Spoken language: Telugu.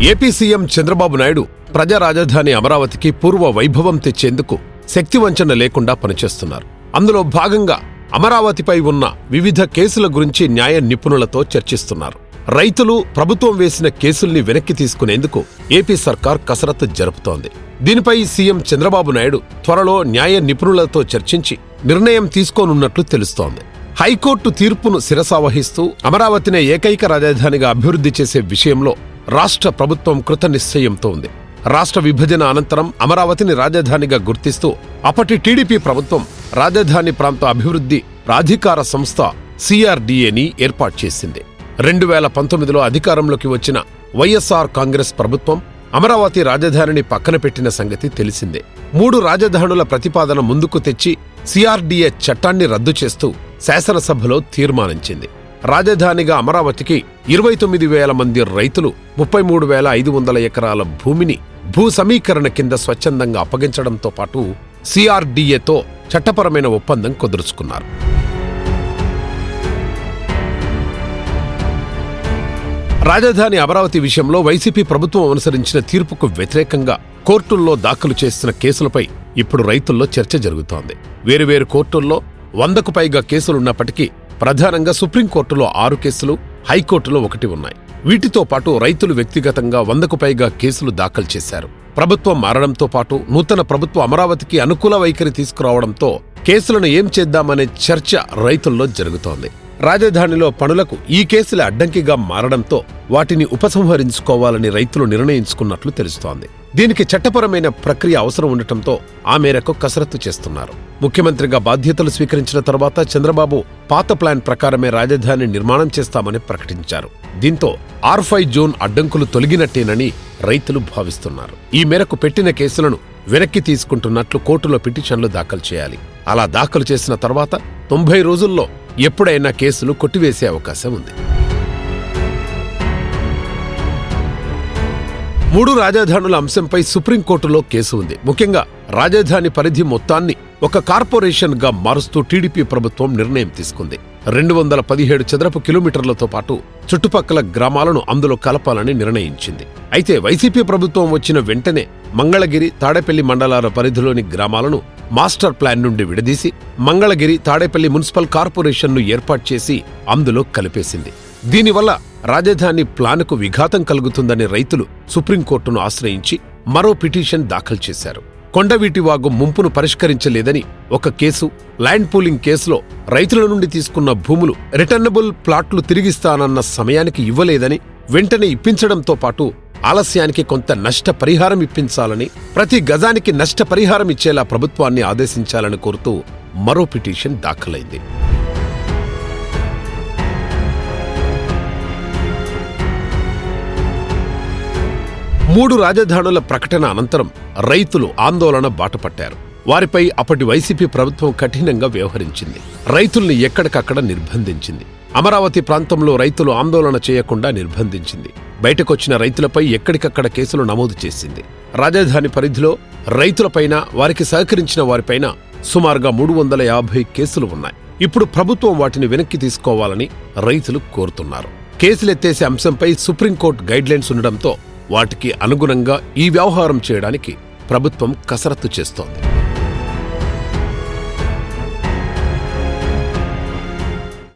ఏపీ సీఎం చంద్రబాబు నాయుడు ప్రజా రాజధాని అమరావతికి పూర్వ వైభవం తెచ్చేందుకు శక్తివంచన లేకుండా పనిచేస్తున్నారు. అందులో భాగంగా అమరావతిపై ఉన్న వివిధ కేసుల గురించి న్యాయ నిపుణులతో చర్చిస్తున్నారు. రైతులు ప్రభుత్వం వేసిన కేసుల్ని వెనక్కి తీసుకునేందుకు ఏపీ సర్కార్ కసరత్తు జరుపుతోంది. దీనిపై సీఎం చంద్రబాబు నాయుడు త్వరలో న్యాయ నిపుణులతో చర్చించి నిర్ణయం తీసుకోనున్నట్లు తెలుస్తోంది. హైకోర్టు తీర్పును శిరసావహిస్తూ అమరావతినే ఏకైక రాజధానిగా అభివృద్ధి చేసే విషయంలో రాష్ట్ర ప్రభుత్వం కృతనిశ్చయంతో ఉంది. రాష్ట్ర విభజన అనంతరం అమరావతిని రాజధానిగా గుర్తిస్తూ అప్పటి టీడీపీ ప్రభుత్వం రాజధాని ప్రాంత అభివృద్ధి ప్రాధికార సంస్థ సిఆర్డీఏని ఏర్పాటు చేసింది. రెండు వేల పంతొమ్మిదిలో అధికారంలోకి వచ్చిన వైఎస్ఆర్ కాంగ్రెస్ ప్రభుత్వం అమరావతి రాజధానిని పక్కన పెట్టిన సంగతి తెలిసిందే. మూడు రాజధానుల ప్రతిపాదన ముందుకు తెచ్చి సిఆర్డీఏ చట్టాన్ని రద్దు చేస్తూ శాసనసభలో తీర్మానించింది. రాజధానిగా అమరావతికి ఇరవై తొమ్మిది వేల మంది రైతులు ముప్పై మూడు వేల ఐదు వందల ఎకరాల భూమిని భూ సమీకరణ కింద స్వచ్ఛందంగా అప్పగించడంతో పాటు సిఆర్డీఏతో చట్టపరమైన ఒప్పందం కుదుర్చుకున్నారు. రాజధాని అమరావతి విషయంలో వైసీపీ ప్రభుత్వం అనుసరించిన తీర్పుకు వ్యతిరేకంగా కోర్టుల్లో దాఖలు చేస్తున్న కేసులపై ఇప్పుడు రైతుల్లో చర్చ జరుగుతోంది. వేరువేరు కోర్టుల్లో వందకు పైగా కేసులున్నప్పటికీ ప్రధానంగా సుప్రీంకోర్టులో ఆరు కేసులు హైకోర్టులో ఒకటి ఉన్నాయి. వీటితో పాటు రైతులు వ్యక్తిగతంగా వందకు పైగా కేసులు దాఖలు చేశారు. ప్రభుత్వం మారడంతో పాటు నూతన ప్రభుత్వ అమరావతికి అనుకూల వైఖరి తీసుకురావడంతో కేసులను ఏం చేద్దామనే చర్చ రైతుల్లో జరుగుతోంది. రాజధానిలో పనులకు ఈ కేసుల అడ్డంకిగా మారడంతో వాటిని ఉపసంహరించుకోవాలని రైతులు నిర్ణయించుకున్నట్లు తెలుస్తోంది. దీనికి చట్టపరమైన ప్రక్రియ అవసరం ఉండటంతో ఆ మేరకు కసరత్తు చేస్తున్నారు. ముఖ్యమంత్రిగా బాధ్యతలు స్వీకరించిన తర్వాత చంద్రబాబు పాత ప్లాన్ ప్రకారమే రాజధాని నిర్మాణం చేస్తామని ప్రకటించారు. దీంతో ఆర్ ఫైవ్ జోన్ అడ్డంకులు తొలగినట్టేనని రైతులు భావిస్తున్నారు. ఈ మేరకు పెట్టిన కేసులను వెనక్కి తీసుకుంటున్నట్లు కోర్టులో పిటిషన్లు దాఖలు చేయాలి. అలా దాఖలు చేసిన తర్వాత తొంభై రోజుల్లో ఎప్పుడైనా కేసులు కొట్టివేసే అవకాశం ఉంది. మూడు రాజధానుల అంశంపై సుప్రీంకోర్టులో కేసు ఉంది. ముఖ్యంగా రాజధాని పరిధి మొత్తాన్ని ఒక కార్పొరేషన్గా మారుస్తూ టీడీపీ ప్రభుత్వం నిర్ణయం తీసుకుంది. రెండు వందల పదిహేడు చదరపు కిలోమీటర్లతో పాటు చుట్టుపక్కల గ్రామాలను అందులో కలపాలని నిర్ణయించింది. అయితే వైసీపీ ప్రభుత్వం వచ్చిన వెంటనే మంగళగిరి తాడేపల్లి మండలాల పరిధిలోని గ్రామాలను మాస్టర్ ప్లాన్ నుండి విడదీసి మంగళగిరి తాడేపల్లి మున్సిపల్ కార్పొరేషన్ను ఏర్పాటు చేసి అందులో కలిపేసింది. దీనివల్ల రాజధాని ప్లాన్కు విఘాతం కలుగుతుందని రైతులు సుప్రీంకోర్టును ఆశ్రయించి మరో పిటిషన్ దాఖలు చేశారు. కొండవీటివాగు ముంపును పరిష్కరించలేదని ఒక కేసు ల్యాండ్ పూలింగ్ కేసులో రైతుల నుండి తీసుకున్న భూములు రిటర్నబుల్ ప్లాట్లు తిరిగిస్తానన్న సమయానికి ఇవ్వలేదని వెంటనే ఇప్పించడంతో పాటు ఆలస్యానికి కొంత నష్టపరిహారం ఇప్పించాలని ప్రతి గజానికి నష్టపరిహారం ఇచ్చేలా ప్రభుత్వాన్ని ఆదేశించాలని కోరుతూ మరో పిటిషన్ దాఖలైంది. మూడు రాజధానుల ప్రకటన అనంతరం రైతులు ఆందోళన బాటపట్టారు. వారిపై అప్పటి వైసీపీ ప్రభుత్వం కఠినంగా వ్యవహరించింది. రైతుల్ని ఎక్కడికక్కడ నిర్బంధించింది. అమరావతి ప్రాంతంలో రైతులు ఆందోళన చేయకుండా నిర్బంధించింది. బయటకొచ్చిన రైతులపై ఎక్కడికక్కడ కేసులు నమోదు చేసింది. రాజధాని పరిధిలో రైతులపైన వారికి సహకరించిన వారిపైన సుమారుగా మూడు వందల యాభై కేసులు ఉన్నాయి. ఇప్పుడు ప్రభుత్వం వాటిని వెనక్కి తీసుకోవాలని రైతులు కోరుతున్నారు. కేసులెత్తేసే అంశంపై సుప్రీంకోర్టు గైడ్లైన్స్ ఉండడంతో వాటికి అనుగుణంగా ఈ వ్యవహారం చేయడానికి ప్రభుత్వం కసరత్తు చేస్తోంది.